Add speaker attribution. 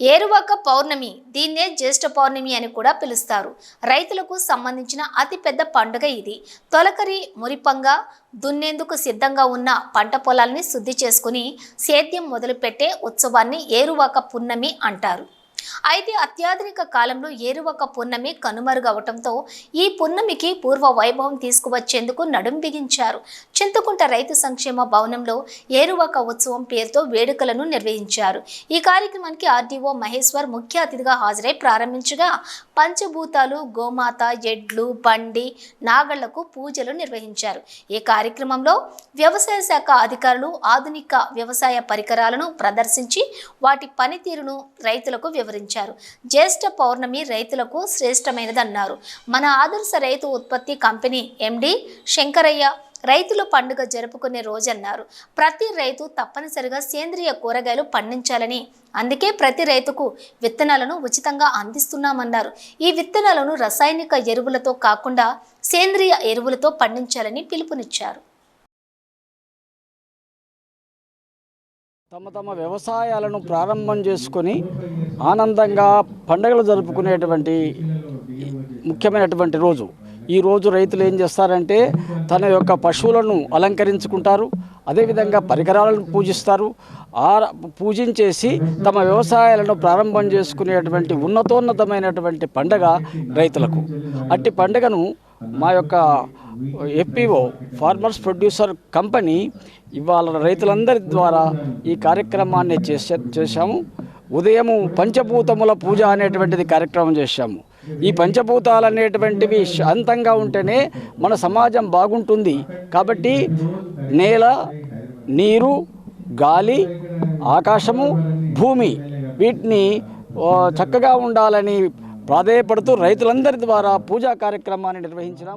Speaker 1: ఏరువాక పౌర్ణమి దీన్నే జ్యేష్ఠ పౌర్ణమి అని కూడా పిలుస్తారు. రైతులకు సంబంధించిన అతిపెద్ద పండుగ ఇది. తొలకరి మురిపంగా దున్నేందుకు సిద్ధంగా ఉన్న పంట పొలాల్ని శుద్ధి చేసుకుని సేద్యం మొదలుపెట్టే ఉత్సవాన్ని ఏరువాక పున్నమి అంటారు. అయితే అత్యాధునిక కాలంలో ఏరువక పున్నమి కనుమరుగవటంతో ఈ పున్నమికి పూర్వ వైభవం తీసుకువచ్చేందుకు నడుం బిగించారు. చింతకుంట రైతు సంక్షేమ భవనంలో ఏరువక ఉత్సవం పేరుతో వేడుకలను నిర్వహించారు. ఈ కార్యక్రమానికి ఆర్డీఓ మహేశ్వర్ ముఖ్య అతిథిగా హాజరై ప్రారంభించగా పంచభూతాలు గోమాత ఎడ్లు బండి నాగళ్ళకు పూజలు నిర్వహించారు. ఈ కార్యక్రమంలో వ్యవసాయ శాఖ అధికారులు ఆధునిక వ్యవసాయ పరికరాలను ప్రదర్శించి వాటి పనితీరును రైతులకు వివరించారు జ్యేష్ఠ పౌర్ణమి రైతులకు శ్రేష్టమైనదన్నారు. మన ఆదర్శ రైతు ఉత్పత్తి కంపెనీ ఎండి శంకరయ్య రైతుల పండుగ జరుపుకునే రోజన్నారు. ప్రతి రైతు తప్పనిసరిగా సేంద్రియ కూరగాయలు పండించాలని అందుకే ప్రతి రైతుకు విత్తనాలను ఉచితంగా అందిస్తున్నామన్నారు. ఈ విత్తనాలను రసాయనిక ఎరువులతో కాకుండా సేంద్రియ ఎరువులతో పండించాలని పిలుపునిచ్చారు.
Speaker 2: తమ తమ వ్యవసాయాలను ప్రారంభం చేసుకొని ఆనందంగా పండుగలు జరుపుకునేటువంటి ముఖ్యమైనటువంటి రోజు. ఈ రోజు రైతులు ఏం చేస్తారంటే తన యొక్క పశువులను అలంకరించుకుంటారు అదేవిధంగా పరికరాలను పూజిస్తారు. ఆ పూజించేసి తమ వ్యవసాయాలను ప్రారంభం చేసుకునేటువంటి ఉన్నతోన్నతమైనటువంటి పండగ రైతులకు. అట్టి పండుగను మా యొక్క ఎఫ్పిఓ ఫార్మర్స్ ప్రొడ్యూసర్ కంపెనీ ఇవాళ రైతులందరి ద్వారా ఈ కార్యక్రమాన్ని చేసే చేశాము. ఉదయము పంచభూతముల పూజ అనేటువంటిది కార్యక్రమం చేశాము. ఈ పంచభూతాలు అనేటువంటివి శాంతంగా ఉంటేనే మన సమాజం బాగుంటుంది. కాబట్టి నేల నీరు గాలి ఆకాశము భూమి వీటిని చక్కగా ఉండాలని ప్రాధేయపడుతూ రైతులందరి ద్వారా పూజా కార్యక్రమాన్ని నిర్వహించినాము.